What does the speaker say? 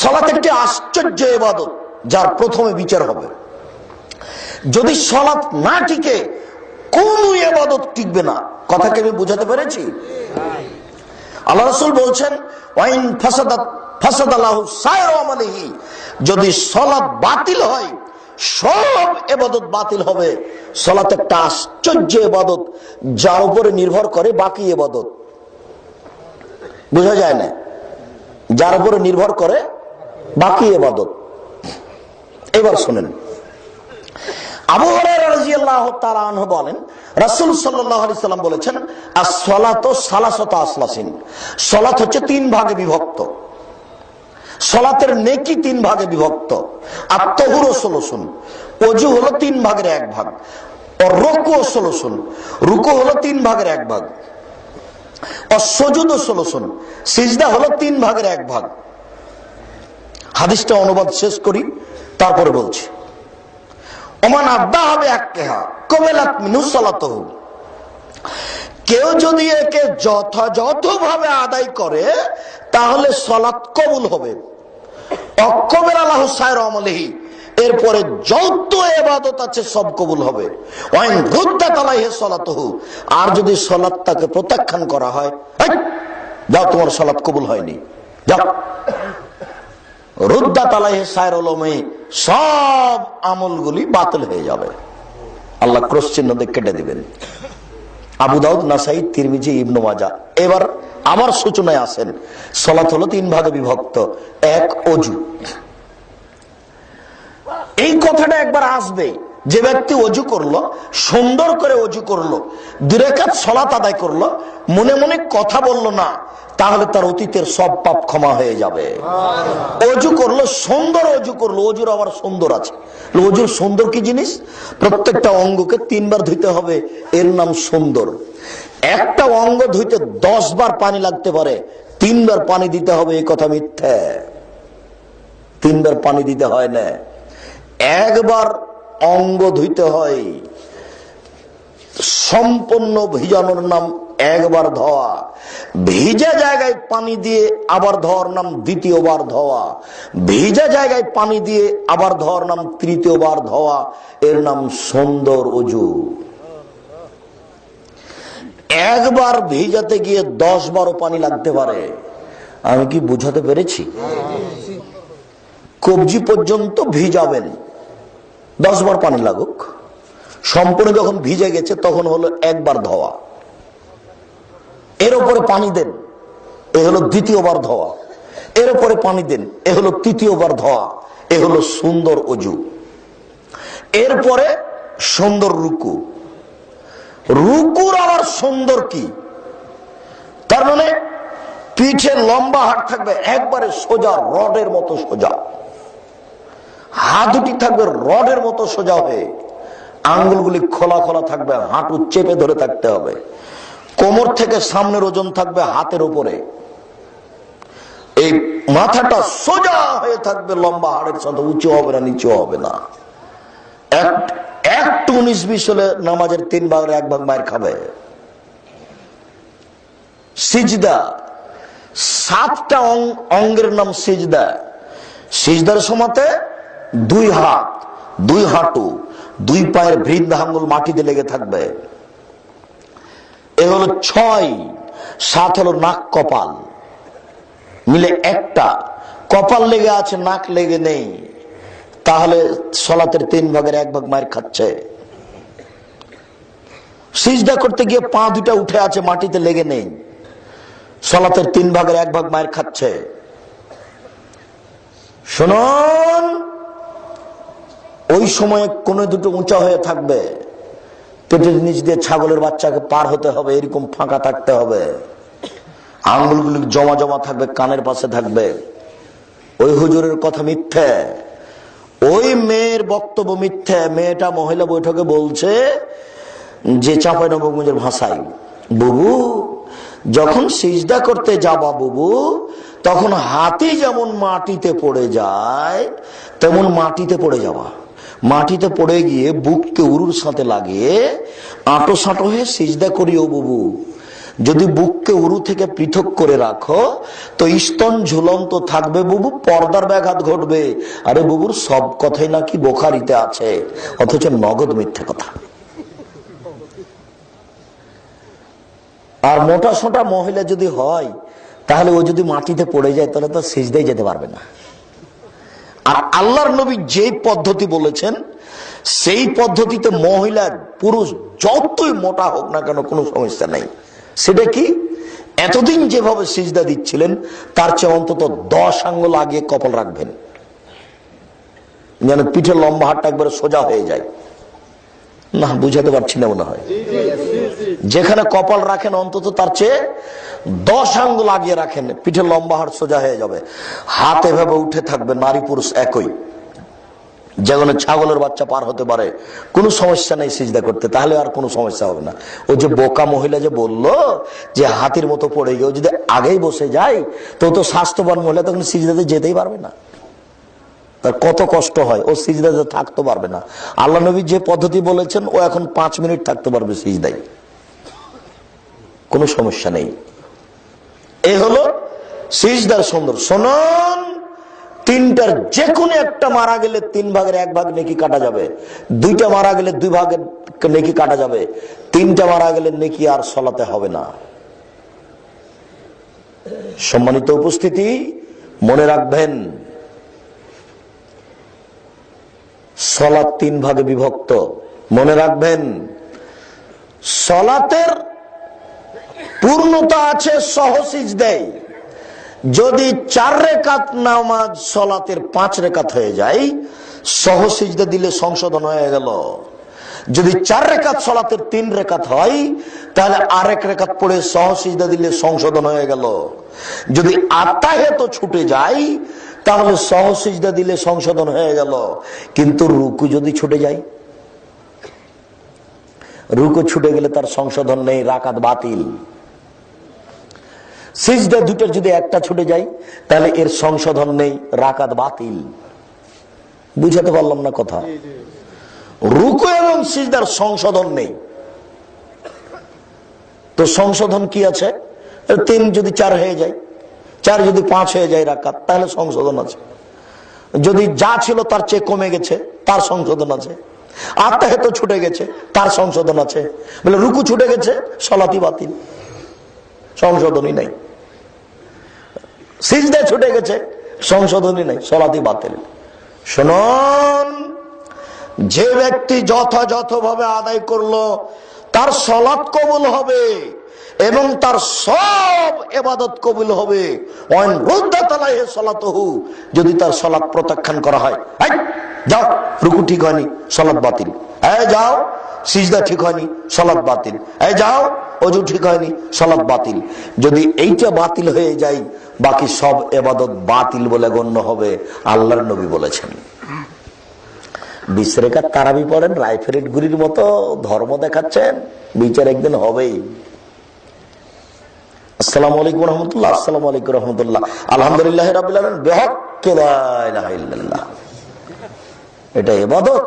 সলাত একটি আশ্চর্য এবাদত যার প্রথমে বিচার হবে। যদি সলাৎ না টিকে, কোন এবাদত টিকবে না। কথাকে আমি বুঝাতে পেরেছি? আল্লাহ রসুল বলছেন, ওয়াইন ফাসাদাত যদি সলাৎ বাতিল হয়, সব এবাদত বাতিল হবে। সলাৎ একটা আশ্চর্য এবাদত যার উপরে নির্ভর করে বাকি এবাদত বোঝা যায় না? যার উপরে নির্ভর করে বাকি এবাদত এবার শোনেন। আবু বিভক্ত। আর তহুর অজু হলো তিন ভাগের এক ভাগ। রুকু হলো তিন ভাগের এক ভাগ। ও সজুদ সলসুন। সিজদা হলো তিন ভাগের এক ভাগ। হাদিসটা অনুবাদ শেষ করি, তারপরে বলছি। ওমান আড্ডা হবে এক কেহা কবেলাত কেউ যদি একে যথাযথভাবে আদায় করে, তাহলে সলাৎ কবুল হবে। অকবের আল্লাহ সায়ের আমলেহি, এরপরে যত এবাদত আছে, সব কবুল হবে। আর যদি সলাত তাকে প্রত্যাখ্যান করা হয় যাও তোমার সলাৎ কবুল হয়নি। যাও। রুদ্দা তালাহে সায়ের ওলমে সব আমলগুলি বাতিল হয়ে যাবে। আল্লাহ ক্রস দিয়ে কেটে দিবেন। আবু দাউদ নাসাই তিরমিজি, ইবনু মাজা এবার আমার সূচনায় আসেন। সলাত হলো তিন ভাগে বিভক্ত। এক অজু এই কথাটা একবার আসবে। যে ব্যক্তি অজু করল সুন্দর করে অজু করল দুরেকাত সলাত আদায় করল মনে মনে কথা বলল না তাহলে তার অতীতের সব পাপ ক্ষমা হয়ে যাবে। অজু করল সুন্দর অজু করল অজুর আবার সুন্দর আছে। অজুর সুন্দর কি জিনিস? প্রত্যেকটা অঙ্গকে তিনবার ধুইতে হবে এর নাম সুন্দর। একটা অঙ্গ ধুইতে দশ বার পানি লাগতে পারে তিনবার পানি দিতে হবে এই কথা মিথ্যে। তিনবার পানি দিতে হয় না। একবার অঙ্গ ধুইতে হয়। সম্পূর্ণ ভিজানোর নাম একবার ধোয়া। ভিজা জায়গায় পানি দিয়ে আবার ধোয়ার নাম দ্বিতীয়বার ধোয়া। ভিজা জায়গায় পানি দিয়ে আবার ধোয়ার নাম তৃতীয়বার ধোয়া। এর নাম সুন্দর অজু একবার ভিজাতে গিয়ে দশ বারো পানি লাগতে পারে। আমি কি বুঝাতে পেরেছি? কবজি পর্যন্ত ভিজাবেন। দশ বার পানি লাগুক। সম্পূর্ণ যখন ভিজে গেছে, তখন হলো একবার ধোয়া। এর উপরে পানি দেন, এ হলো দ্বিতীয়বার ধোয়া। এর উপরে পানি দেন, এ হলো তৃতীয়বার ধোয়া। এ হলো সুন্দর অজু। এরপরে সুন্দর রুকু। রুকুর আবার সুন্দর কি? তার মানে পিঠে লম্বা হাট থাকবে, একবারে সোজা রডের মতো সোজা। হাত দুটি থাকবে রডের মতো সোজা হয়ে। আঙ্গুলগুলি খোলা খোলা থাকবে, হাঁটু চেপে ধরে থাকতে হবে। কোমর থেকে সামনের ওজন থাকবে হাতের উপরে। এই মাথাটা সোজা হয়ে থাকবে, লম্বা হাড়ের সাথে, উঁচু হবে না, নিচু হবে না। এক- একটু উনিশ বিশ হলে নামাজের তিন ভাগের এক ভাগ মায়ের খাবে। সিজদা, সাতটা অঙ্গের নাম সিজদা। সিজদার সময়তে দুই হাত, দুই হাঁটু, দুই পায়ের বৃদ্ধাঙ্গুল মাটিতে লেগে থাকবে। এ হলো ছয়, সাত হলো নাক কপাল। মিলে একটা, কপাল লেগে আছে, নাক লেগে নেই। তাহলে সলাতের তিন ভাগের এক ভাগ মায়ের খাচ্ছে। সিজদা করতে গিয়ে পা দুটা উঠে আছে, মাটিতে লেগে নেই। সলাতের তিন ভাগের এক ভাগ মায়ের খাচ্ছে। শুনুন! ওই সময়ে কোনো দুটো উঁচা হয়ে থাকবে। পেটের নিচ দিয়ে ছাগলের বাচ্চাকে পার হতে হবে, এরকম ফাঁকা থাকতে হবে। আঙ্গুলগুলি জমা জমা থাকবে, কানের পাশে থাকবে। ওই হুজুরের কথা মিথ্যে। ওই মেয়ের বক্তব্য মিথ্যে। মেয়েটা মহিলা বৈঠকে বলছে যে চাঁপাই নবগঞ্জের ভাষায়, বুবু, যখন সিজদা করতে যাবা বুবু, তখন হাতি যেমন মাটিতে পড়ে যায়, তেমন মাটিতে পড়ে যাওয়া মাটিতে পড়ে গিয়ে বুককে উরুর সাথে লাগিয়ে আঁটো সাঁটো হয়ে সিজদা করিও বুবু। যদি বুককে উরু থেকে পৃথক করে রাখো, তো স্তন ঝুলন্ত থাকবে বুবু, পর্দার ব্যাঘাত ঘটবে। আরে বুবুর সব কথাই নাকি বোখারিতে আছে, অথচ নগদ মিথ্যে কথা। আর মোটা সোটা মহিলা যদি হয়, তাহলে ও যদি মাটিতে পড়ে যায়, তাহলে তো সিজদাই যেতে পারবে না। আর আল্লাহর নবী যে পদ্ধতি বলেছেন, সেই পদ্ধতিতে মহিলা, পুরুষ যতই মোটা হোক না কেন, কোনো সমস্যা নাই। সেটা কি? এতদিন যেভাবে সিজদা দিচ্ছিলেন, তার চেয়ে অন্তত দশ আঙ্গুল আগে কপাল রাখবেন। যেন পিঠে লম্বা হাটটা একবারে সোজা হয়ে যায়। না বুঝাতে পারছি না মনে হয়। যেখানে কপাল রাখেন, অন্তত তার চেয়ে দশ আঙ্গুল আগিয়ে রাখেন, পিঠে লম্বা হাট সোজা হয়ে যাবে। হাত এভাবে উঠে থাকবে, নারী পুরুষ একই। যেমন ছাগলের বাচ্চা পার হতে পারে, কোনো সমস্যা নেই সিজদা করতে, তাহলে আর কোনো সমস্যা হবে না। ওই যে বোকা মহিলা যে বলল যে হাতির মতো পড়ে গিয়ে ও যদি আগেই বসে যায়, তো তো স্বাস্থ্যবান মহিলা, তখন সিজদাতে যেতেই পারবে না। তার কত কষ্ট হয়, ও সিজদাতে থাকতে পারবে না। আল্লাহ নবী যে পদ্ধতি বলেছেন, ও এখন পাঁচ মিনিট থাকতে পারবে সিজদায়। কোনো সমস্যা নেই। এ হলো সিজদার সুন্দর শোনন, তিনটার যে কোনো একটা মারা গেলে তিন ভাগের এক ভাগ নেকি কাটা যাবে। দুইটা মারা গেলে দুই ভাগের নেকি কাটা যাবে। তিনটা মারা গেলে নেকি আর সলাতে হবে না। সম্মানিত উপস্থিতি, মনে রাখবেন সলাৎ তিন ভাগে বিভক্ত। মনে রাখবেন, সলাতের পূর্ণতা আছে সহসিজ দেয় যদি চার রেখাত নামাজ সলাতের পাঁচ রেখাত হয়ে যায়, সহসিজদা দিলে সংশোধন হয়ে গেল। যদি চার রেখাত সলাতের তিন রেখাত হয়, তাহলে আরেক রেখাত পড়ে সহসিজদা দিলে সংশোধন হয়ে গেল। যদি আত্মাহেত ছুটে যায় তাহলে সহসিজদা দিলে সংশোধন হয়ে গেল। কিন্তু রুকু যদি ছুটে যায়? রুকু ছুটে গেলে তার সংশোধন নেই, রাকাত বাতিল। সিজদা দুটোর যদি একটা ছুটে যায়, তাহলে এর সংশোধন নেই, রাকাত বাতিল। বুঝাতে পারলাম না কথা? রুকু এবং সিজদার সংশোধন নেই। তো সংশোধন কি আছে? তিন যদি চার হয়ে যায় চার যদি পাঁচ হয়ে যায় রাকাত, তাহলে সংশোধন আছে। যদি যা ছিল তার চেয়ে কমে গেছে, তার সংশোধন আছে। আত্মাহেত ছুটে গেছে, তার সংশোধন আছে। বলে রুকু ছুটে গেছে সলাতি বাতিল। সংশোধনই নাই। সিজদা ছুটে গেছে, সংশোধনই নাই সলাতি বাতিল। শুনুন, যে ব্যক্তি যথাযথভাবে আদায় করল, তার সলাৎ কবুল হবে। এবং তার সব এবাদত কবুল হবে। যদি তার সলাৎ প্রত্যাখ্যান করা হয়। যাও, রুকু ঠিক হয়নি সলাৎ বাতিল। এই, যাও, সিজদা ঠিক হয়নি সলাৎ বাতিল। এই, যাও, অজু ঠিক হয়নি সলাৎ বাতিল। যদি এইটা বাতিল হয়ে যায়, বাকি সব এবাদত বাতিল বলে গণ্য হবে, আল্লাহর নবী বলেছেন। বিশ্রেকার তারাবি পড়েন রাইফেরিট গুলির মতো ধর্ম দেখাচ্ছেন, বিচার একদিন হবেই। আসসালামু আলাইকুম রহমতুল্লাহ আসসালামু আলাইকুম রহমতুল্লাহ। আলহামদুলিল্লাহ রাবিল্লাহ বেহক এটা এবাদত